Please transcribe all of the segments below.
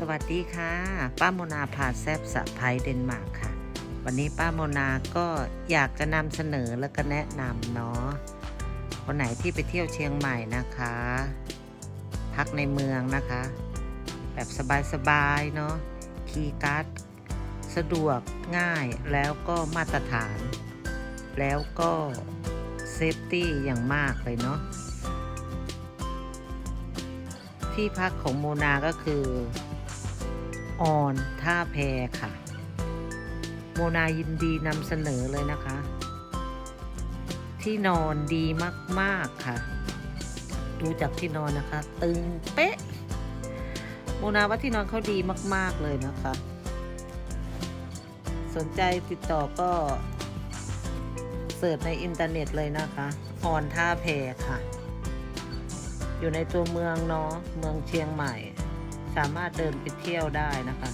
สวัสดีค่ะ ป้าโมนาพาแซบสะพายเดนมาร์กค่ะ วันนี้ป้าโมนาก็อยากจะนำเสนอแล้วก็แนะนำเนาะคนไหนที่ไปเที่ยวเชียงใหม่นะคะ พักในเมืองนะคะ แบบสบายๆเนาะคีย์การ์ดสะดวกง่ายแล้วก็มาตรฐาน แล้วก็เซฟตี้อย่างมากเลยเนาะที่พักของโมนาก็คือ ออนท่าแพค่ะ โมนายินดีนำเสนอเลยนะคะ ที่นอนดีมากๆค่ะ ดูจากที่นอนนะคะ ตึงเป๊ะ โมนาว่าที่นอนเขาดีมาก ๆ เลยนะคะ สนใจติดต่อก็เสิร์ชในอินเทอร์เน็ตเลยนะคะออนท่าแพค่ะ อยู่ในตัวเมืองเนาะเมืองเชียงใหม่ สามารถเดินไปเที่ยวได้นะคะ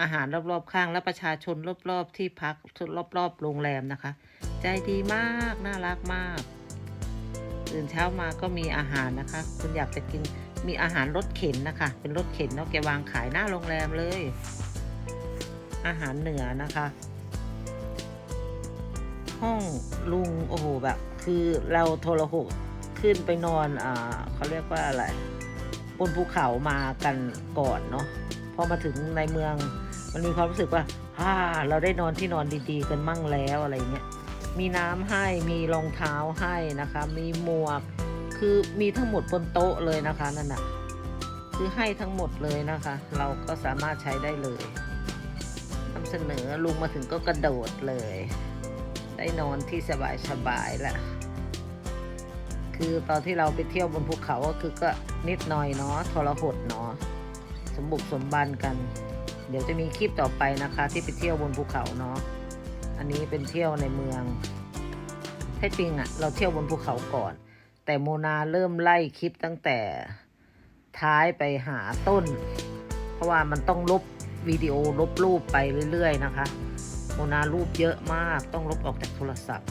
อาหารรอบๆข้างและประชาชนรอบๆที่พักรอบๆโรงแรมนะคะ ใจดีมากน่ารักมาก ตื่นเช้ามาก็มีอาหารนะคะ คุณอยากจะกินมีอาหารรถเข็นนะคะ เป็นรถเข็นเนาะแกวางขายหน้าโรงแรมเลย อาหารเหนือนะคะ ห้องลุงโอ้โหแบบ คือเราโทรหกขึ้นไปนอนอ่าเขาเรียกว่าอะไร บนภูเขามากันก่อนเนาะพอมาถึงในเมือง มันมีความรู้สึกว่าฮ่าเราได้นอนที่นอนดีๆ กันมั่งแล้วอะไรเงี้ยมีน้ำให้มีรองเท้าให้นะคะ มีหมวกคือมีทั้งหมดบนโต๊ะเลยนะคะนั่นน่ะคือให้ทั้งหมดเลยนะคะ เราก็สามารถใช้ได้เลยนำเสนอลุงมาถึงก็กระโดดเลย ได้นอนที่สบายๆแหละ คือตอนที่เราไปเที่ยวบนภูเขาก็คือก็นิดหน่อยเนาะทรหดเนาะสมบุกสมบันกัน เดี๋ยวจะมีคลิปต่อไปนะคะ ที่ไปเที่ยวบนภูเขาเนาะอันนี้เป็นเที่ยวในเมืองแท้จริงอะเราเที่ยวบนภูเขาก่อน แต่โมนาเริ่มไล่คลิปตั้งแต่ท้ายไปหาต้น เพราะว่ามันต้องลบวิดีโอลบรูปไปเรื่อย ๆ นะคะ โมนารูปเยอะมากต้องลบออกจากโทรศัพท์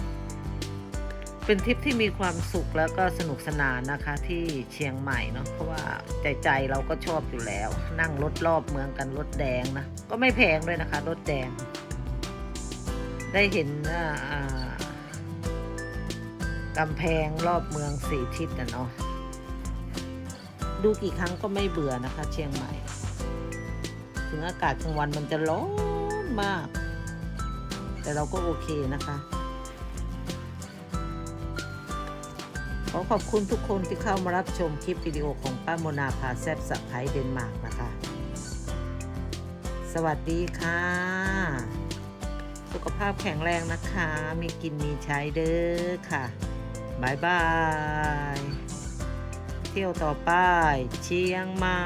เป็นทริปที่มีความสุขแล้วก็สนุกสนานนะคะที่เชียงใหม่เนาะเพราะว่าใจใจเราก็ชอบอยู่แล้ว นั่งรถรอบเมืองกันรถแดงนะก็ไม่แพงด้วยนะคะรถแดง ได้เห็นกำแพงรอบเมืองสี่ทิศนะเนาะดูกี่ครั้งก็ไม่เบื่อนะคะ เชียงใหม่ ถึงอากาศกลางวันมันจะร้อนมาก แต่เราก็โอเคนะคะ ขอขอบคุณทุกคนที่เข้ามารับชมคลิปวิดีโอของป้าโมนาพาแซบสะไพายเดนมาร์กนะคะ สวัสดีค่ะ สุขภาพแข็งแรงนะคะ มีกินมีใช้เด้อค่ะบายบาย เที่ยวต่อไปเชียงใหม่